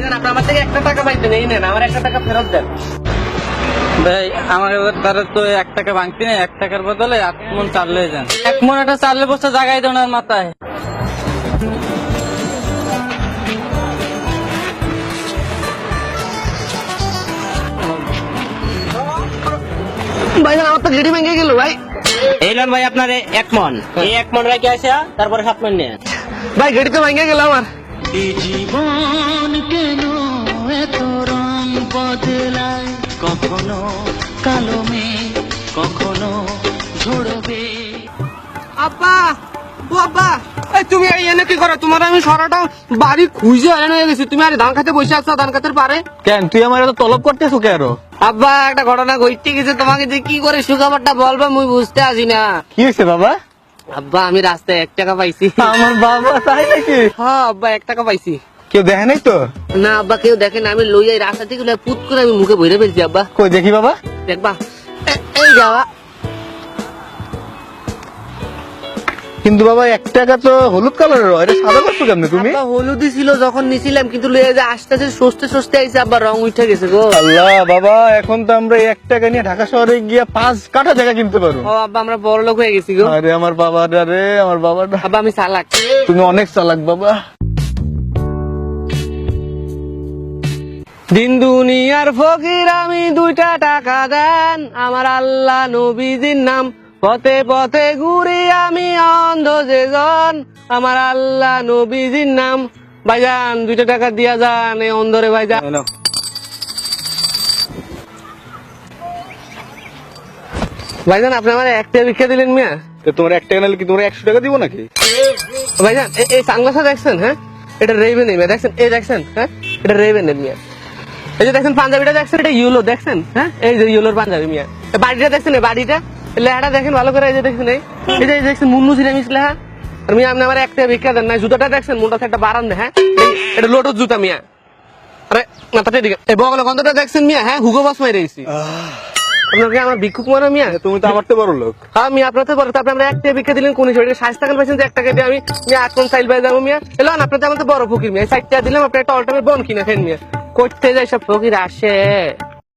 ভাইজান আপনি আমার থেকে একটা টাকা পাইতেন এই নেন আমার একটা টাকা ফেরত দেন। ভাই আমার তারা তো এক টাকা ভাঙতি এক টাকার বদলে আট মন যান। এক মন একটা চালের বস্তা জাগাই দেন ওনার মাথায়। ভাইজান আমার তো গেড়ি ভেঙে গেল ভাই। এই লন ভাই আপনার এক মন। এই এক মন রেখে আসা তারপরে সাত মন নিয়ে ভাই গেড়ি তো ভেঙে গেল আমার। কখনো কালো মেঘ কখনো ঝরবে আব্বা ও আব্বা এই তুমি এই এনে কি করো? তোমার আমি সারাটা বাড়ি খুঁজে হয়ে গেছি। তুমি আর ধান খাতে বসে আছো ধান খাতের পারে? কেন? তুই আমার এত তলব করতেছো কেন? আব্বা একটা ঘটনা ঘটতে গেছে। তোমাকে যে কি করে সুখাবারটা বলবে মুই বুঝতে আসি না। কি হয়েছে বাবা? আব্বা আমি রাস্তায় এক টাকা পাইছি। আমার বাবা তাই নাকি? হ্যাঁ আব্বা এক টাকা পাইছি। কেউ দেখে নাই তো? না আব্বা কেউ দেখে না। আমি লই যাই রাস্তা থেকে পুত করে আমি মুখে ভরে ফেলছি আব্বা। কই দেখি বাবা। দেখবা? এই যাওয়া। কিন্তু বাবা এক টাকা তো হলুদ কালারের হয় এটা সাদা করছ কেমনে তুমি? হলুদই ছিল যখন নিছিলাম কিন্তু লইয়া যে আস্তে আস্তে সস্তে সস্তে আইছে আব্বা রং উঠে গেছে গো। আল্লাহ বাবা এখন তো আমরা এক টাকা নিয়ে ঢাকা শহরে গিয়ে পাঁচ কাঠা জায়গা কিনতে পারব। ও আব্বা আমরা বড় লোক হয়ে গেছি গো। আরে আমার বাবা রে আমার বাবা আব্বা আমি চালাক। তুমি অনেক চালাক বাবা। দিন দুনিয়ার ফকির আমি দুইটা টাকা দেন। আমার আল্লাহ নবীজির নাম। পথে পথে ঘুরি আমি অন্ধ যেজন। আমার আল্লাহ নবীজির নাম। ভাইজান দুইটা টাকা দিয়া যান এই অন্ধরে ভাইজান। ভাইজান আপনি আমার একটা ভিক্ষা দিলেন মিয়া? তো তোমার এক টাকা নিলে কি তোমার একশো টাকা দিব নাকি? ভাইজান এই সানগ্লাসটা দেখছেন হ্যাঁ? এটা রেবেন মিয়া দেখছেন? এই দেখছেন হ্যাঁ? এটা রেবেন মিয়া। এই যে দেখছেন পাঞ্জাবিটা দেখছেন? এটা ইউলো দেখছেন? হ্যাঁ? এই যে ইউলোর পাঞ্জাবি মিয়া। বাড়িটা দেখছেন এই বাড়িটা? লেহাটা দেখেন ভালো করে এই যে দেখছেন এই। এই যে দেখছেন মুন্নু সিরামিস লেহা। আর মিয়া আপনি আমার একটা ভিক্ষা দেন না জুতাটা দেখছেন? একটা বারান হ্যাঁ? এটা লোটস জুতা মিয়া। আরে মাথাটা এদিকে। এই বগলে গন্ধটা দেখছেন মিয়া? হ্যাঁ হুগো বাস আপনাকে আমার ভিক্ষুক মনে মিয়া? তুমি তো আমার তো বড় লোক। হ্যাঁ মিয়া আপনার তো বড় তারপরে আমরা একটা ভিক্ষা দিলেন কোন? হিসেবে টাকা পাইছেন যে এক টাকা দিয়ে আমি মিয়া কোন সাইল পাই যাব মিয়া। আপনার তো আমার তো বড় ফকির মিয়া। টাকা দিলাম আপনার একটা অল্টামের বন কিনা খেন মিয়া। করতে যায় সব ফকির আসে।